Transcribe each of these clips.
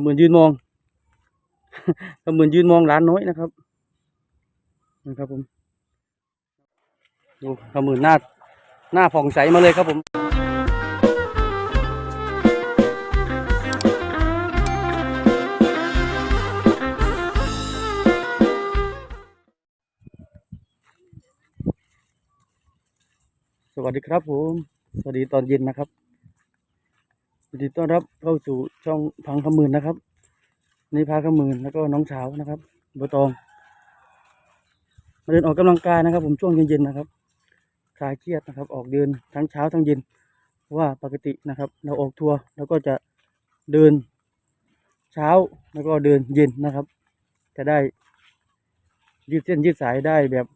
ขมือนยืนมองขมือนยืนมองร้านน้อยนะครับนะครับผมดูขมือนหน้าหน้าผ่องใสมาเลยครับผมสวัสดีครับผม สวัสดีตอนเย็นนะครับ ยินดีต้อนรับเข้าสู่ช่องพังขมืนนะครับ นี่พาขมืนแล้วก็น้องสาวนะครับบัวตอง มาเดินออกกำลังกายนะครับ ผมช่วงเย็นๆนะครับคลายเครียดนะครับ ออกเดินทั้งเช้าทั้งเย็นว่าปกตินะครับ เราออกทัวร์เราก็จะเดินเช้าแล้วก็เดินเย็นนะครับ จะได้ยืดเส้นยืดสายได้แบบ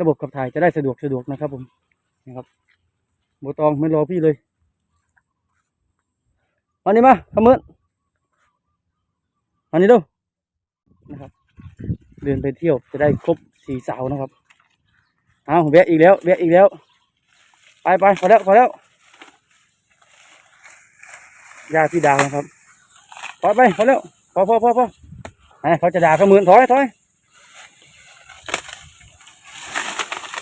ระบบขับถ่ายจะได้สะดวกสะดวกนะครับ ผมนะครับโบตองไม่รอพี่เลย มานี่มาขมือนมานี่ดูนะครับ เดินไปเที่ยวจะได้ครบสี่สาวนะครับเอาแวะอีกแล้วแวะอีกแล้ว ไปไปพอแล้วพอแล้วญาพี่ดาวนะครับพอไปพอแล้วพอพอพอพอไอเขาจะด่าขมือนถอยถอย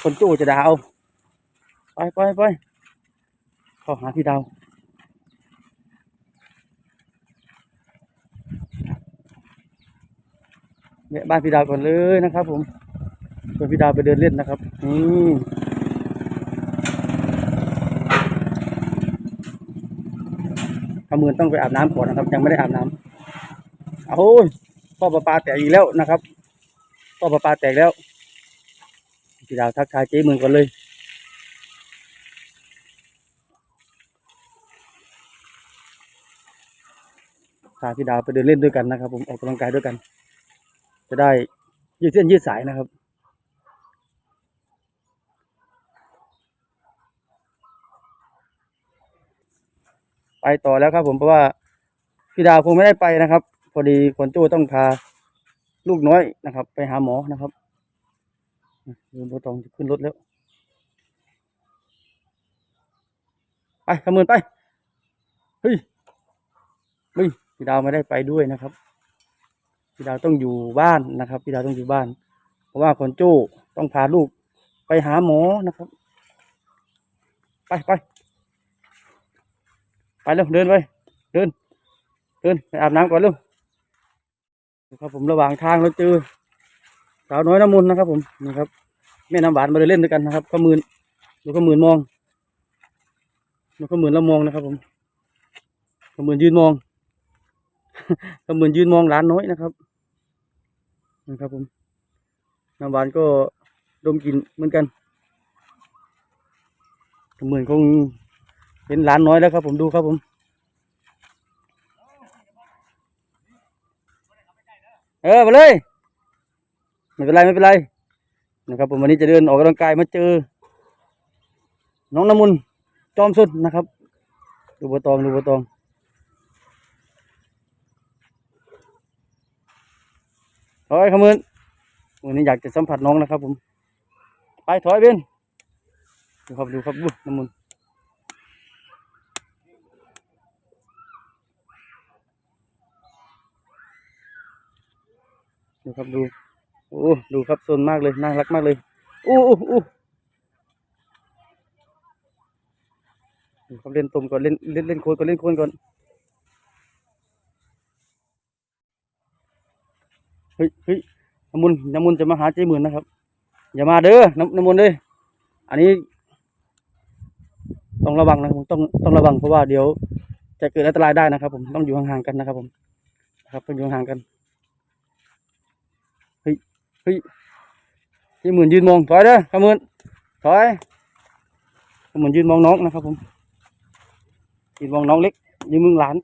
คนจู้จะด่าเอาไปไปไปเข้าหาพี่ดาว เนี่ยบ้านพี่ดาวก่อนเลยนะครับ ผมชวนพี่ดาวไปเดินเล่นนะครับนี่ขมือนต้องไปอาบน้ำก่อนนะครับ ยังไม่ได้อาบน้ำโอ้ยพ่อประปลาแตกอีกแล้วนะครับพ่อประปลาแตกแล้วพี่ดาวทักทายเจ๊เมืองก่อนเลยพาพี่ดาวไปเดินเล่นด้วยกันนะครับ ผมออกกำลังกายด้วยกัน จะได้ยืดเส้นยืดสายนะครับ ไปต่อแล้วครับผมเพราะว่าพี่ดาวคงไม่ได้ไปนะครับ พอดีคนจู้ต้องพาลูกน้อยนะครับ ไปหาหมอนะครับเดินโบตองขึ้นรถแล้ว ไปขมือนไปเฮ้ยเฮ้ยพี่ดาวไม่ได้ไปด้วยนะครับ พี่ดาวต้องอยู่บ้านนะครับ พี่ดาวต้องอยู่บ้าน เพราะว่าคนจู้ต้องพาลูกไปหาหมอนะครับ ไปไปไปเร็วเดินไปเดิน เดินไปอาบน้ำก่อนเร็วนะครับผมระหว่างทางเราเจอสาวน้อยน้ำมนต์นะครับ ผมนี่ครับแม่น้ำหวานมาเดินเล่นด้วยกันนะครับก็มืนดูก็มืนมองดูก็มืนแล้วมองนะครับ ผมก็มืนยืนมองก็มือนยืนมองร้านน้อยนะครับ นะครับผมน้ำหวานก็ดมกลินเหมือนกันเหมือนคงเป็นร้านน้อยแล้วครับ ผมดูครับผมเออไปเลยไม่เป็นไรไม่เป็นไรนะครับผมวันนี้จะเดินออกกำลังกายมาเจอ น้องน้ำมุนจอมสุดนะครับ ดูบัวตองดูบัวตอง ถอยขมืนวันนี้อยากจะสัมผัสน้องนะครับ ผม ไปถอยเบนดูครับดูครับดูน้ำมันดูครับดูโอ้ดูครับโซนมากเลยน่ารักมากเลยอู้อู้อู้ดูครับเล่นตมก่อนเล่นเล่นเล่นโคนก่อนเล่นโคนก่อน เฮ้ยเฮ้ยน้ำมุนน้ำมุนจะมาหาเจ๊หมื่นนะครับ อย่ามาเด้อน้ำน้ำมุนเด้ออันนี้ ต้องระวังนะครับผมต้องต้องระวังเพราะว่าเดี๋ยว จะเกิดอันตรายได้นะครับ ผมต้องอยู่ห่างๆกันนะครับ ผมนะครับต้องอยู่ห่างๆกันเฮ้ยเฮ้ยเจ๊หมื่นยืนมองถอยเด้อขมื่นถอยขมื่นยืนมองน้องนะครับ ผมยืนมองน้องเล็กยืนมองหลาน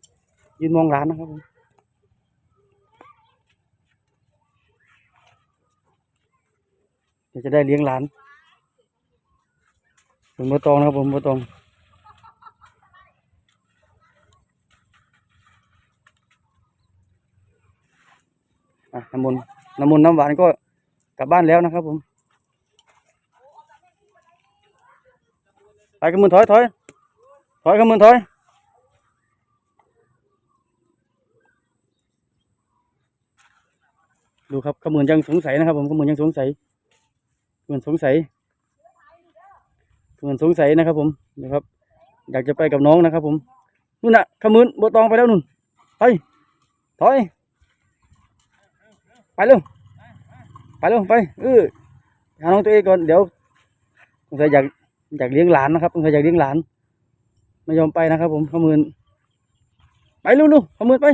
ยืนมองหลานนะครับผม เดี๋ยวจะได้เลี้ยงหลานผมบัวตองนะครับผมบัวตองน้ำมนต์น้ำมนต์น้ำหวานก็กลับบ้านแล้วนะครับผมไปกำมือถอยถอยถอยกำมือถอยดูครับขมือนยังสงสัยนะครับผมขมือนยังสงสัย มือนสงสัยขมือนสงสัยนะครับ ผมนะครับ อยากจะไปกับน้องนะครับ ผมนู่นน่ะขมือนบัวตองไปแล้วนู่นไปถอยไปเร็วไปเร็วไปเออหาน้องตัวเองก่อนเดี๋ยวสงสัยอยากอยากเลี้ยงหลานนะครับสงสัยอยากเลี้ยงหลานไม่ยอมไปนะครับ ผมขมือนไปเร็วลูกขมือนไป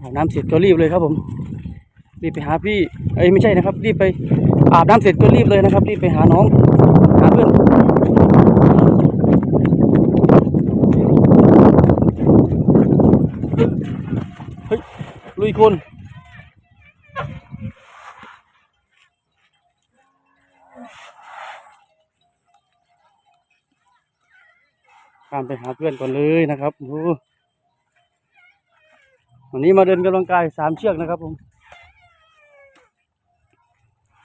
อาบน้ำเสร็จก็รีบเลยครับผม รีบไปหาพี่เอ้ยไม่ใช่นะครับ รีบไปอาบน้ำเสร็จก็รีบเลยนะครับ รีบไปหาน้องหาเพื่อนเฮ้ยลุยคนตามไปหาเพื่อนก่อนเลยนะครับโอ้วันนี้มาเดินกำลังกายสามเชือกนะครับผม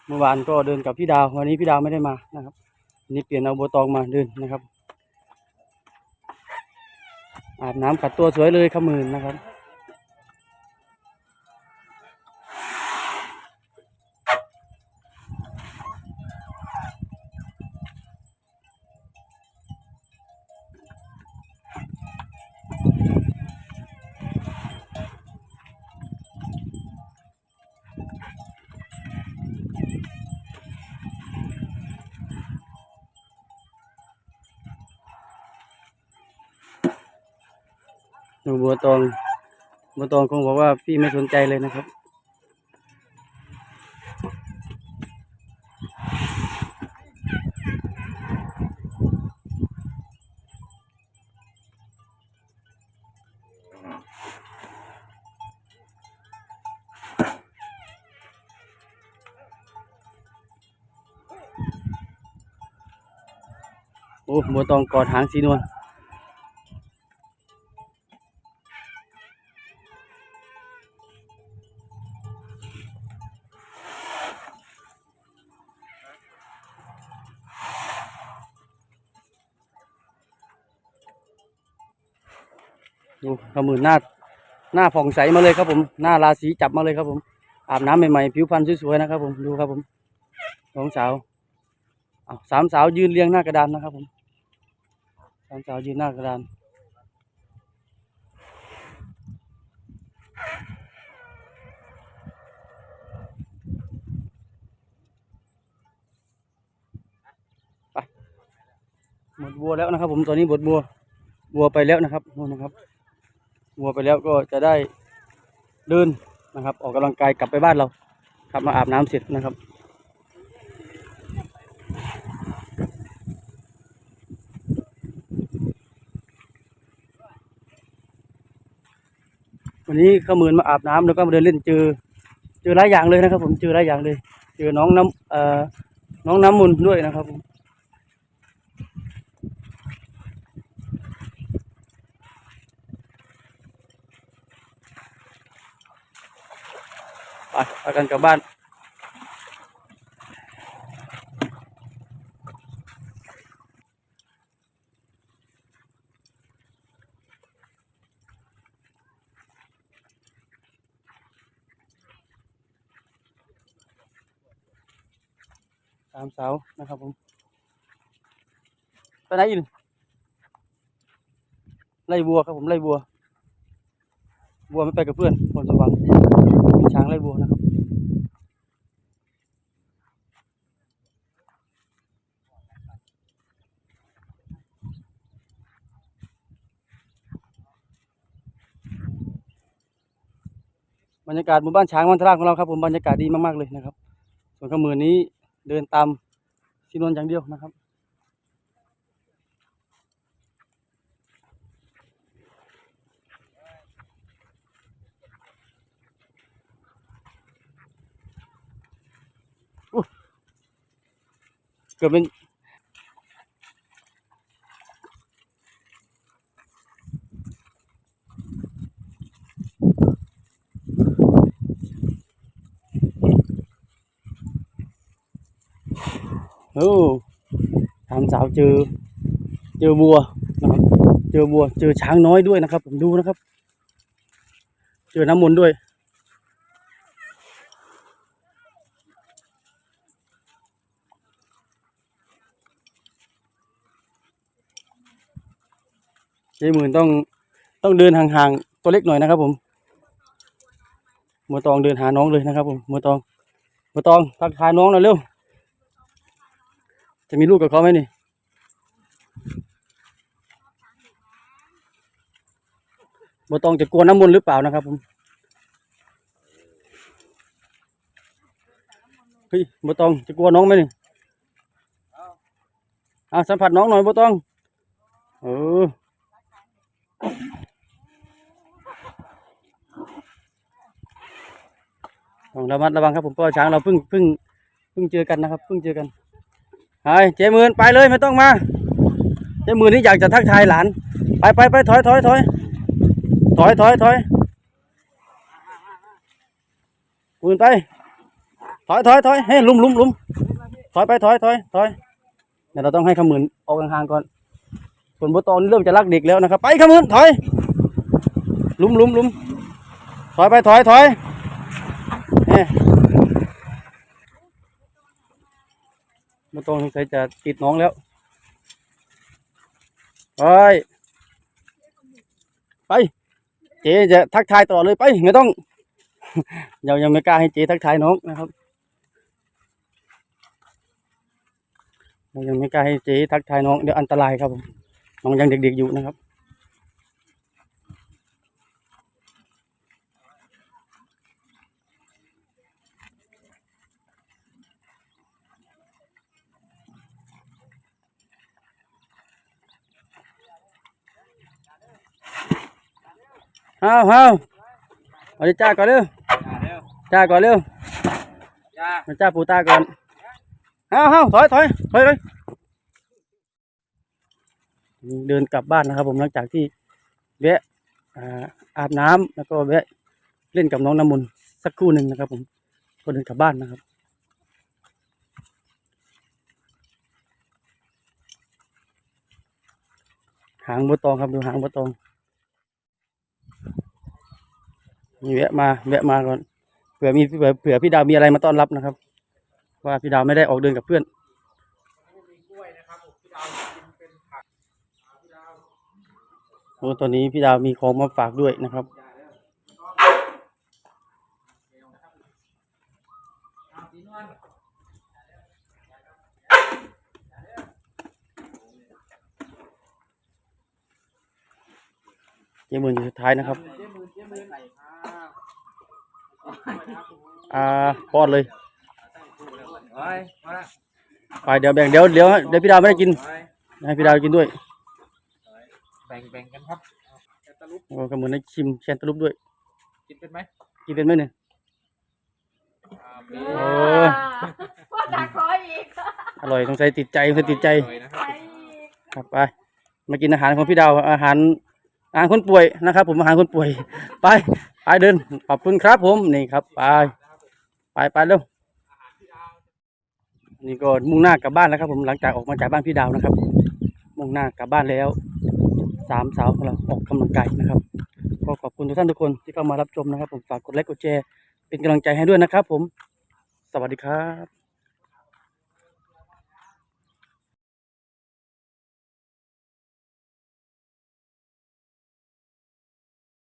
เมื่อวานก็เดินกับพี่ดาว วันนี้พี่ดาวไม่ได้มานะครับวันนี้เปลี่ยนเอาโบตองมาเดินนะครับ อาบน้ำขัดตัวสวยเลยขมืนนะครับ บัวตองบัวตองคงบอกว่าพี่ไม่สนใจเลยนะครับ โอ้บัวตองกอดหางสีนวล ดูขมือหน้าหน้าผ่องใสมาเลยครับผมหน้าราศีจับมาเลยครับผม อาบน้ำใหม่ๆผิวพรรณสวยๆนะครับผมดูครับผมสองสาวเอาสามสาวยืนเรียงหน้ากระดานนะครับผมสามสาวยืนหน้ากระดานไปหมดบัวแล้วนะครับ ผมตอนนี้หมดบัว บัวไปแล้วนะครับนู่นนะครับ วัวไปแล้วก็จะได้เดินนะครับ ออกกำลังกายกลับไปบ้านเราครับมาอาบน้ำเสร็จนะครับ วันนี้ข้ามือนมาอาบน้ำแล้วก็มาเดินเล่นเจอ เจอหลายอย่างเลยนะครับ ผมเจอหลายอย่างเลย เจอน้องน้ำเอ่อน้องน้ำมุนด้วยนะครับผม ไปกันกลับบ้าน สามเสานะครับผม ไปไหนอีกไล่บัวครับผมไล่บัว บัวไม่ไปกับเพื่อนคนสว่าง ช้างไล่บัวนะครับ บรรยากาศหมู่บ้านช้างวันทราของเราครับผมบรรยากาศดีมากๆเลยนะครับ ส่วนขมือนี้เดินตามสีนวลอย่างเดียวนะครับ เกือบเป็นโอ้สามสาวเจอ เจอบัวนะครับเจอบัว เจอช้างน้อยด้วยนะครับ ผมดูนะครับ เจอน้ำมนต์ด้วย เจ๊หมื่นต้องต้องเดินห่างๆตัวเล็กหน่อยนะครับ ผมมือตองเดินหาน้องเลยนะครับ ผมมือตองมือตองทักทายน้องหน่อยเร็วจะมีลูกกับเขาไหมนี่มือตองจะกลัวน้ำมนต์หรือเปล่านะครับ ผมเฮ้ยมือตองจะกลัวน้องไหมนี่เอาสัมผัสน้องหน่อยมือตองเออ ต้องระมัดระวังครับผมเพราะว่าช้างเราเพิ่งเพิ่งเพิ่งเจอกันนะครับเพิ่งเจอกันไอ้เจมืนไปเลยไม่ต้องมาเจมืนนี่อยากจะทักทายหลาน ไปไปไปถอยถอยถอยถอยถอยถอยมืนไป ถอยถอยถอยเฮ้ยลุมลุมลุมถอยไปถอยถอยถอยเดี๋ยวเราต้องให้ขมืนออกห่างๆก่อนส่วนบัวตอนเริ่มจะรักเด็กแล้วนะครับ ไปขมืนถอยลุมลุมลุมถอยไปถอยถอย เอ๊ะมาตรงสงสัยจะติดน้องแล้ว ไป ไป เจ๊จะทักทายตลอเลยไป ไม่ต้องยังยังไม่กล้าให้เจ๊ทักทายน้องนะครับเรายังไม่กล้าให้เจ๊ทักทายน้องเดี๋ยวอันตรายครับผมน้องยังเด็กๆอยู่นะครับ เอาเอาเอาจ้าก่อนเร็วจ้าก่อนเร็วจ้ามาจ้าปูตาก่อนเอาเอาถอยถอยถอยเลยเดินกลับบ้านนะครับ ผมหลังจากที่แวะอาบน้ำแล้วก็แวะเล่นกับน้องน้ำมนต์สักครู่หนึ่งนะครับ ผมก็เดินกลับบ้านนะครับหางบัวตองครับดูหางบัวตอง นี่แวะมาแวะมาก่อนเผื่อมีเผื่อเผื่อพี่ดาวมีอะไรมาต้อนรับนะครับ ว่าพี่ดาวไม่ได้ออกเดินกับเพื่อนโอ้ตอนนี้พี่ดาวมีของมาฝากด้วยนะครับเจมืออยู่สุดท้ายนะครับ อ่าป้อนเลยเฮ้ยมาละไปเดี๋ยวแบ่งเดี๋ยวเดี๋ยวเดี๋ยวพี่ดาวไม่ได้กินเฮ้ยให้พี่ดาวกินด้วยแบ่งแบ่งกันครับแคนตาลูปโอ้ก็เหมือนได้ชิมแคนตาลูปด้วย กินเป็นไหมกินเป็นไหมเนี่ยอ่ามีโอ้ว่าจะขออีกอร่อยสงสัยติดใจสงสัยติดใจเลยนะคไปรับอีกครับไปมากินอาหารของพี่ดาวอาหาร อาหารคนป่วยนะครับ ผมอาหารคนป่วย ไปไปเดินขอบคุณครับ ผมนี่ครับไปไปไปเร็วนี่ก็มุ่งหน้ากลับบ้านแล้วครับ ผมหลังจากออกมาจากบ้านพี่ดาวนะครับ มุ่งหน้ากลับบ้านแล้วสามสาวของเราออกกำลังกายนะครับก็ขอบคุณทุกท่านทุกคนที่เข้ามารับชมนะครับ ผมฝากกดไลค์กดแชร์เป็นกำลังใจให้ด้วยนะครับ ผม สวัสดีครับ